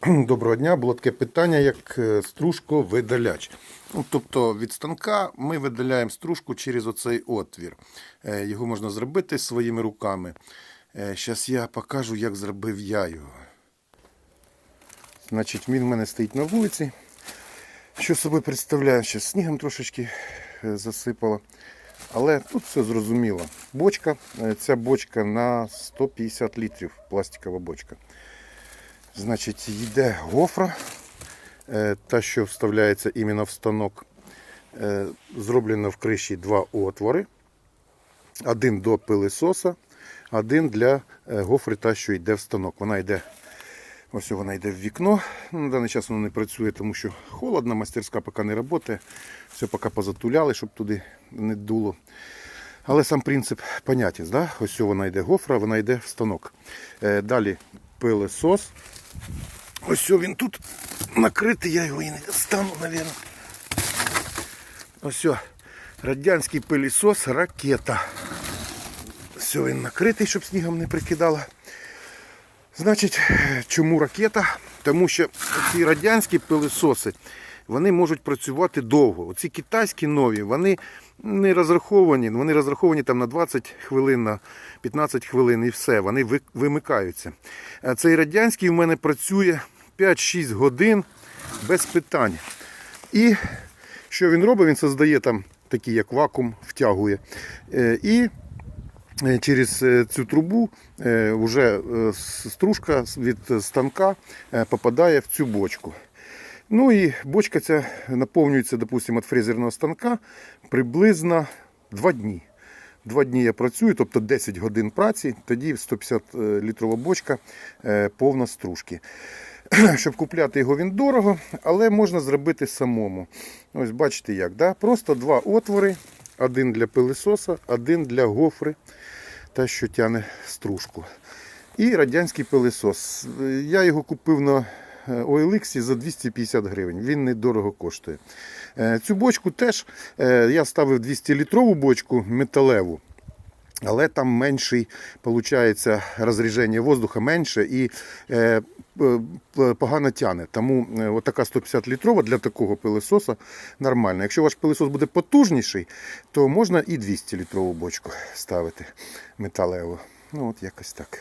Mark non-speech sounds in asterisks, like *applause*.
*clears throat* Доброго дня. Було таке питання, як е, стружковидаляч. Ну, тобто від станка ми видаляємо стружку через оцей отвір. Е, Його можна зробити своїми руками. Зараз я покажу, як зробив я його. Значить, він в мене стоїть на вулиці. Що собою представляє? Ще снігом трошечки е, засипало. Але тут все зрозуміло. Бочка, е, ця бочка на 150 літрів, пластикова бочка. Значить, йде гофра, е, та, що вставляється іменно в станок. Е, Зроблено в криші два отвори. Один до пилисоса, один для е, гофри, та, що йде в станок. Вона йде, ось вона йде в вікно. Ну, На даний час вона не працює, тому що холодно, мастерська поки не працює. Все поки позатуляли, щоб туди не дуло. Але сам принцип понятен. Да? Ось вона йде гофра, вона йде в станок. Далі пилисос. Ось він тут накритий, я його і не достану, мабуть. Ось радянський пилісос ракета. Все, він накритий, щоб снігом не прикидало. Значить, чому ракета? Тому що ці радянські пилисоси вони можуть працювати довго. Оці китайські нові, вони не розраховані, вони розраховані там на 20 хвилин, на 15 хвилин і все, вони вимикаються. Цей радянський в мене працює 5-6 годин без питань. І що він робить? Він создає там такий, як вакуум, втягує. Е, І Е, через е, цю трубу е, вже е, стружка від станка е, попадає в цю бочку. Ну і бочка ця наповнюється, допустимо, від фрезерного станка приблизно 2 дні. Два дні я працюю, тобто 10 годин праці, тоді 150 літрова бочка е, повна стружки. *clears throat* Щоб купляти його він дорого, але можна зробити самому. Ось бачите як, да? просто два отвори, один для пилисоса, один для гофри, та що тяне стружку. І радянський пилисос. Я його купив на е, OLX за 250 гривень. Він недорого коштує. Е, Цю бочку теж е, я ставив 200-літрову бочку металеву. Але там менший, виходить, розріження воздуха менше і е, погано тяне. Тому е, отака 150 літрова для такого пилисоса нормальна. Якщо ваш пилисос буде потужніший, то можна і 200 літрову бочку ставити металеву. Ну от якось так.